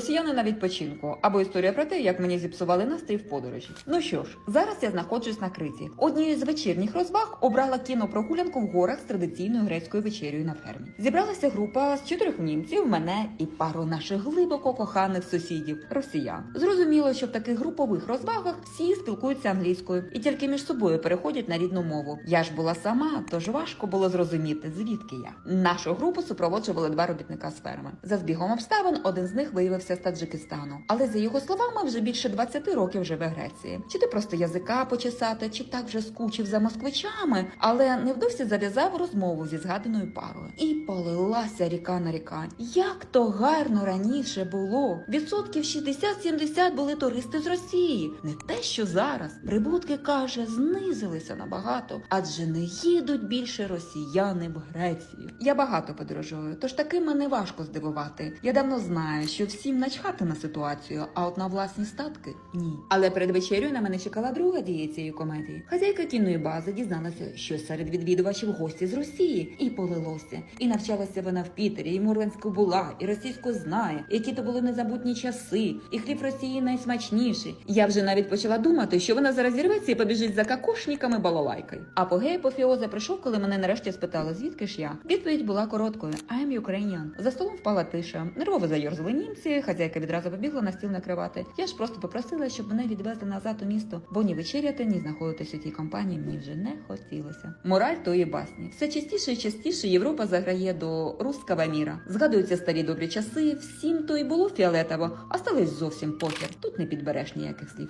Росіяни на відпочинку або історія про те, як мені зіпсували настрій в подорожі. Ну що ж, зараз я знаходжусь на Криті. Однією з вечірніх розваг обрала кінопрогулянку в горах з традиційною грецькою вечерею на фермі. Зібралася група з чотирьох німців, мене і пару наших глибоко коханих сусідів росіян. Зрозуміло, що в таких групових розвагах всі спілкуються англійською і тільки між собою переходять на рідну мову. Я ж була сама, тож важко було зрозуміти, звідки я. Нашу групу супроводжували два робітника з ферми. За збігом обставин один з них виявився з Таджикистану, але за його словами, вже більше 20 років живе в Греції. Чи ти просто язика почесати, чи так вже скучив за москвичами, але невдовзі зав'язав розмову зі згаданою парою. І полилася ріка на ріка. Як то гарно раніше було. Відсотків 60-70 були туристи з Росії. Не те, що зараз. Прибутки каже, знизилися набагато, адже не їдуть більше росіяни в Грецію. Я багато подорожую, тож таким мене важко здивувати. Я давно знаю, що всім начхати на ситуацію, а от на власні статки ні. Але перед вечерею на мене чекала друга дія цієї комедії. Хазяйка кінної бази дізналася, що серед відвідувачів гості з Росії, і полилося. І навчалася вона в Пітері, і Мурманську була, і російську знає, які то були незабутні часи, і хліб Росії найсмачніший. Я вже навіть почала думати, що вона зараз зірветься і побіжить за какошниками балалайкою. Апогей апофіоза прийшов, коли мене нарешті спитали, звідки ж я. Відповідь була короткою: I am Ukrainian. За столом впала тиша. Нервово зайорзали німці. Хазяйка відразу побігла на стіл накривати. Я ж просто попросила, щоб мене відвезли назад у місто, бо ні вечеряти, ні знаходитись у тій компанії мені вже не хотілося. Мораль тої басні. Все частіше і частіше Європа заграє до руского міра. Згадуються старі добрі часи. Всім то й було фіолетово, а стались зовсім похер. Тут не підбереш ніяких слів.